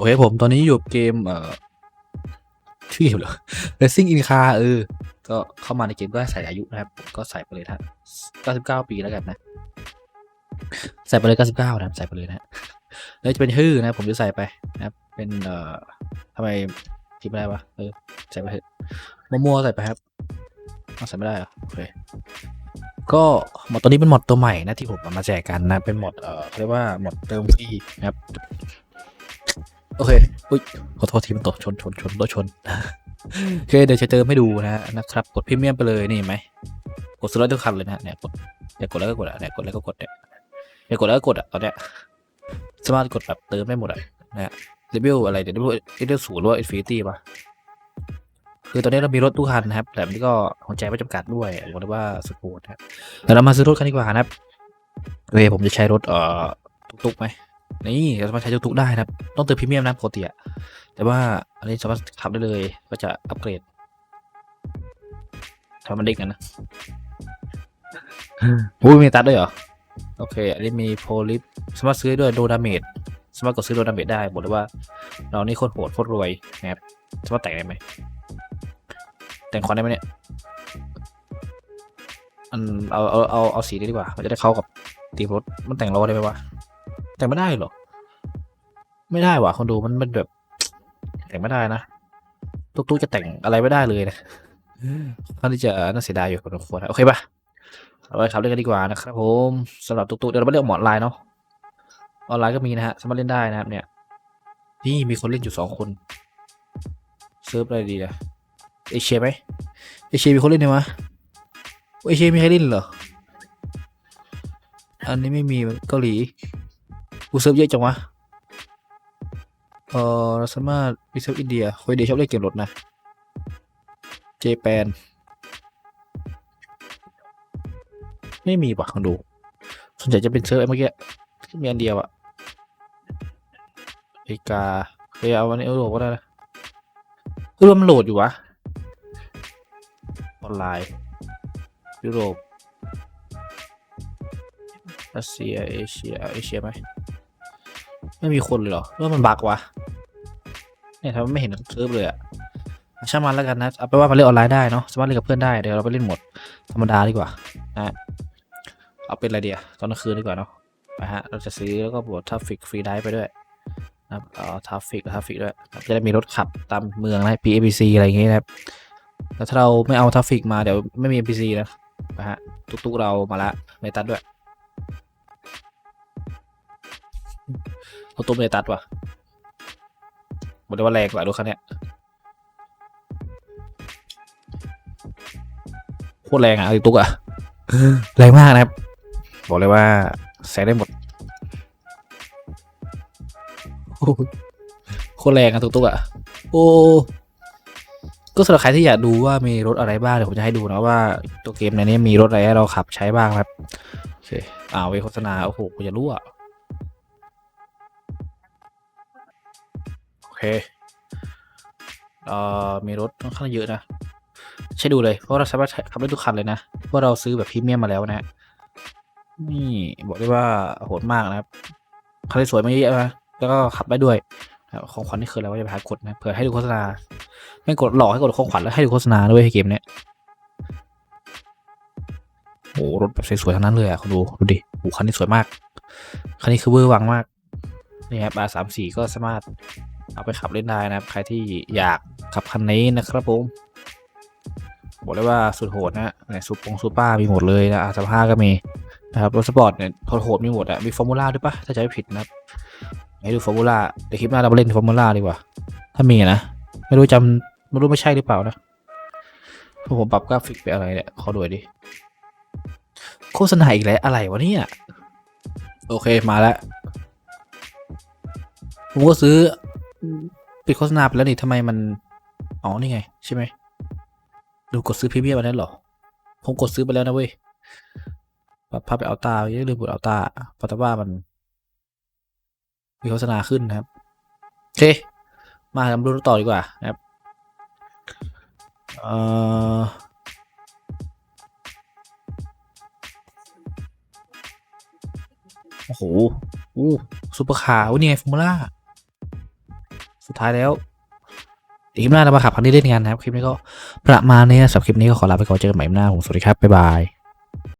โอเคผมตอนนี้อยู่เกมเอ่อชื่อเกมเหรอ Racing in Car เออ ก็เข้ามาในเกมก็ใส่อายุนะครับผมก็ใส่ไปเลยน99 ปีแล้วกันนะ ใส่ไปเลย 99 นะครับ ใส่ไปเลยนะแล้วจะเป็นชื่อนะ ผมจะใส่ไปนะครับ เป็นเอ่อทำไมพิมพ์ไม่ได้วะเออ ใส่ไปเถอะมัวๆใส่ไปครับใส่ไม่ได้เหรอโอเคก็หมดตัวนี้เป็นหมดตัวใหม่นะที่ผมเอามาแจกกันนะเป็นหมดเอ่อเรียกว่าหมดเติมฟรีนะครับ โอเค อุ้ย ขอโทษทีมันตกชนชนชนรถชน โอเค เดี๋ยวจะเติมให้ดูนะนะครับ กดพรีเมียมไปเลยนี่ไหม กดซื้อรถทุกคันเลยนะเนี่ยกดอยากกดแล้วก็กดอะเนี่ยกดแล้วก็กดเนี่ยอยากกดแล้วก็กดอะตอนเนี้ยสามารถกดแบบเติมได้หมดอะนะฮะเลเวลอะไรเดี๋ยวเลเวลเลเวลศูนย์หรือว่าอินฟินิตี้ป่ะคือตอนนี้เรามีรถทุกคันนะครับ แต่มันก็หัวใจไม่จำกัดด้วยบอกเลยว่าสปอร์ตนะครับเรามาซื้อรถคันดีกว่านะครับโอเคผมจะใช้รถเอ่อ ตุกๆไหม นี่เราสามารถใช้ทุกๆได้นะครับ ต้องเติมพรีเมียมนะปกติอะแต่ว่าอันนี้สามารถขับได้เลย ก็จะอัปเกรดทำมันเด็กกันนะอุ้ยมีตัดด้วยเหรอ โอเค อันนี้มีโพลิฟสามารถซื้อด้วยโดดาเมจสามารถกดซื้อโดดาเมจได้บอกเลยว่า เรานี่โคตรโหดโคตรรวยนะครับสามารถแต่งได้ไหมแต่งคอนได้ไหมเนี่ยอันเอาเอาเอาเอาสีนี้ดีกว่ามันจะได้เข้ากับตีมรถมันแต่งล้อได้ไหมวะ แต่งไม่ได้หรอ ไม่ได้ว่ะคนดูมันมันแบบ แต่งไม่ได้นะตุ๊กๆจะแต่งอะไรไม่ได้เลยนะค่อนที่จะน่าเสียดายอยู่พอสมควรนโอเคปะเอาไว้ครับเล่นกันดีกว่านะครับผมสำหรับตุ๊กๆเดี๋ยวเราไปเล่นหมอนไลน์เนาะออนไลน์ก็มีนะฮะสามารถเล่นได้นะครับ เนี่ย นี่มีคนเล่นอยู่สองคนเซิร์ฟอะไรดีนะเอเชียไหมเอเชียมีคนเล่นไหมวะเอเชียมีใครเล่นเหรออันนี้ไม่มีเกาหลี กูเซิร์ฟเยอะจังวะ เออเราสามารถมีเซิร์ฟอินเดียคนอินเดียชอบเล่นเกมรถนะ เจแปน ไม่มีว่ะคนดูส่วนใหญ่จะเป็นเซิร์ฟไอ้เมื่อกี้ที่มีอันเดียวอะอเมริกาเฮ้ยเอาวันนี้เอาโหลดก็ได้นะเออมโหลดอยู่วะ ออนไลน์ยุโรปรัสเซียเอเชียเอเชียไหม ไม่มีคนเลยเหรอหรือว่ามันบักวะ เนี่ยทำไมไม่เห็นเซิร์ฟเลยอะช่างมันแล้วกันนะ เอาไปว่ามันเล่นออนไลน์ได้เนาะ สามารถเล่นกับเพื่อนได้ เดี๋ยวเราไปเล่นหมดธรรมดาดีกว่า นะ เอาเป็นอะไรเดียตอนกลางคืนดีกว่าเนาะนะฮะ เราจะซื้อแล้วก็บวกทราฟฟิกฟรีได้ไปด้วยนะครับเอาทราฟฟิกทราฟฟิกด้วย จะได้มีรถขับตามเมืองนะ PABC อะไรอย่างเงี้ยนะครับแล้วถ้าเราไม่เอาทราฟฟิกมาเดี๋ยวไม่มี NPC นะนะฮะ ตุกๆเรามาละในตัดด้วย เอาตัวเมตัดว่ะบอกเลยว่าแรงกว่ารถคันเนี้ยโคตรแรงอะไอ้ตุ๊กอะแรงมากนะครับ บอกเลยว่าใส่ได้หมดโอ้โหโคตรแรงอะตุ๊กๆอะโอ้ก็สำหรับใครที่อยากดูว่ามีรถอะไรบ้างเดี๋ยวผมจะให้ดูนะว่าตัวเกมในนี้มีรถอะไรให้เราขับใช้บ้างครับโอเคอ่าเวโฆษณาโอ้โหกูจะรู้อ่ เคเอ่อมีรถค่อนข้างเยอะนะใช้ดูเลยเพราะเราสามารถขับได้ทุกคันเลยนะเพราะเราซื้อแบบพรีเมียมมาแล้วนะนี่บอกได้ว่าโหดมากนะครับคันสวยไมาเยอะนะแล้วก็ขับได้ด้วยของขวัญนี่คืออะไรว่าจะไปหากดนะเผื่อให้ดูโฆษณาไม่กดหลอกให้กดของขวัญแล้วให้ดูโฆษณาด้วยเกมเนี้ยโอ้รถแบบสวยๆทั้งนั้นเลยอะคุณดูดูดิโอ้คันนี้สวยมาก คันนี้คือเวอร์วังมากนี่ครับ R สามสีก็สามารถ เอาไปขับเล่นได้นะครับ ใครที่อยากขับคันนี้นะครับผมบอกเลยว่าสุดโหดนะในซูปงซูป้ามีหมดเลยนะอาสภาก็มีนะครับรถสปอร์ตเนี่ยโหดมีหมดอะมีฟอร์มูล่าด้วยปะถ้าจะไม่ผิดนะครับให้ดูฟอร์มูล่าเดี๋ยวคลิปหน้าเราไปเล่นฟอร์มูล่าดีกว่า ถ้ามีนะ ไม่รู้จำไม่รู้ไม่ใช่หรือเปล่านะผมปรับกราฟิกไปอะไรเนี่ยขอดูหน่อยดิโฆษณาอีกแล้วอะไรวะเนี่ยโอเคมาแล้วผมก็ซื้อ ปิดโฆษณาไปแล้วนี่ทำไมมัน อ๋อ นี่ไง ใช่ไหม ดูกดซื้อพรีเมียมอันนั้นหรอ ผมกดซื้อไปแล้วนะเว้ยปรับภาพไปเอาตาอย่าลืมกดเอาตาเพราะแต่ว่ามัน มีโฆษณาขึ้นนะครับ โอเค มาทำดูต่อดีกว่านะครับ เอ่อโอ้โห อู้ซูเปอร์คาร์วนี่ไงฟอร์มูล่า สุดท้ายแล้วเดี๋ยวคลิปหน้าเรามาขับคันนี้เล่นงานนะครับ คลิปนี้ก็ประมาณนี้สำหรับคลิปนี้ก็ขอลาไปก่อนเจอกันใหม่คลิปหน้าผมสวัสดีครับ บ๊ายบาย